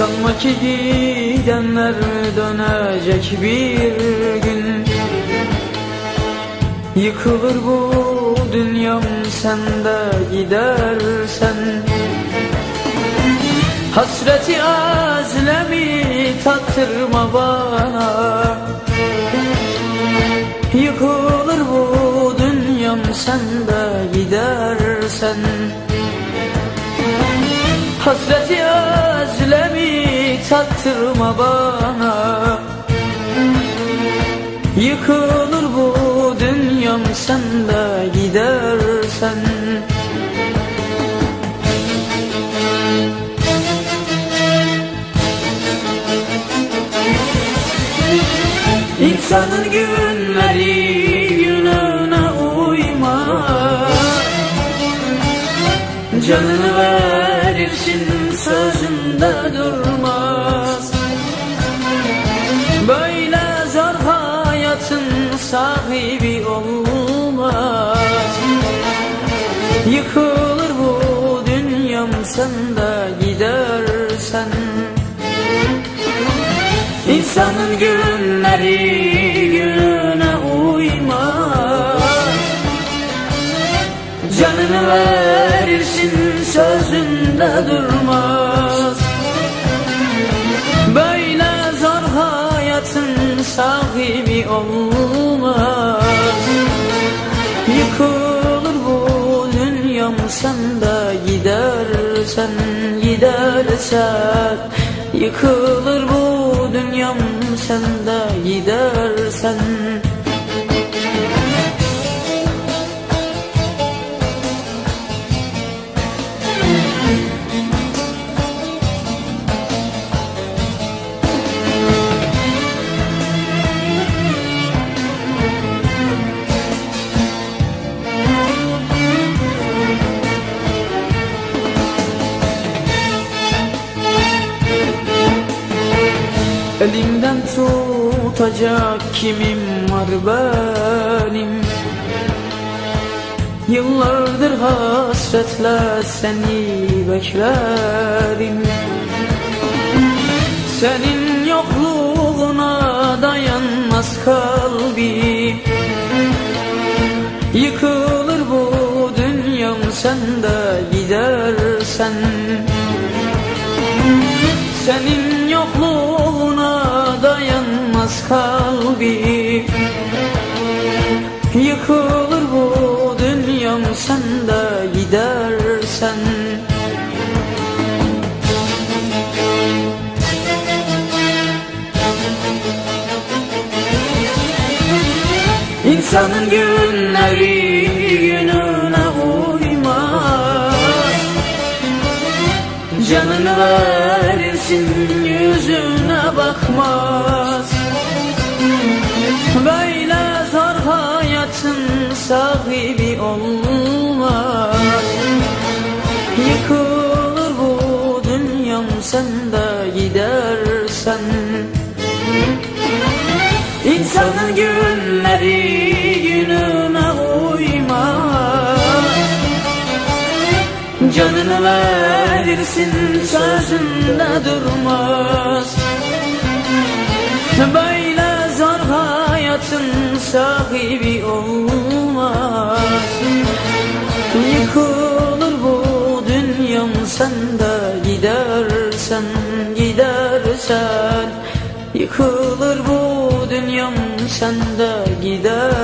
Sanma ki gidenler dönecek bir gün. Yıkılır bu dünyam sen de gidersen. Hasreti azlemi tattırma bana. Yıkılır bu dünyam sen de gidersen. Hasreti özlemi tattırma bana. Yıkılır bu dünyam sen de İnsanın günleri gününe uyma. Canını verirsin sözünde durmaz Böyle zor hayatın sahibi olmaz. Yıkılır bu dünyam sen de gidersen. İnsanın günleri sözünde durmaz. Böyle zor hayatın sahibi olmaz. Yıkılır bu dünyam sen de gidersen gidersen. Yıkılır bu dünyam sen de gidersen Elimden tutacak kimim var benim? Yıllardır hasretle seni beklerim Senin yokluğuna dayanmaz kalbim. Yıkılır bu dünyam sen de gidersen. Senin İnsanın günleri gününe uymaz. Canını verirsin yüzüne bakmaz İnsanın günleri gününe uymaz. Canını verirsin sözünde durmaz. Böyle zor hayatın sahibi olmaz. Yıkılır bu dünyam sen de gidersen gidersen. Yıkılır bu sen de gidersen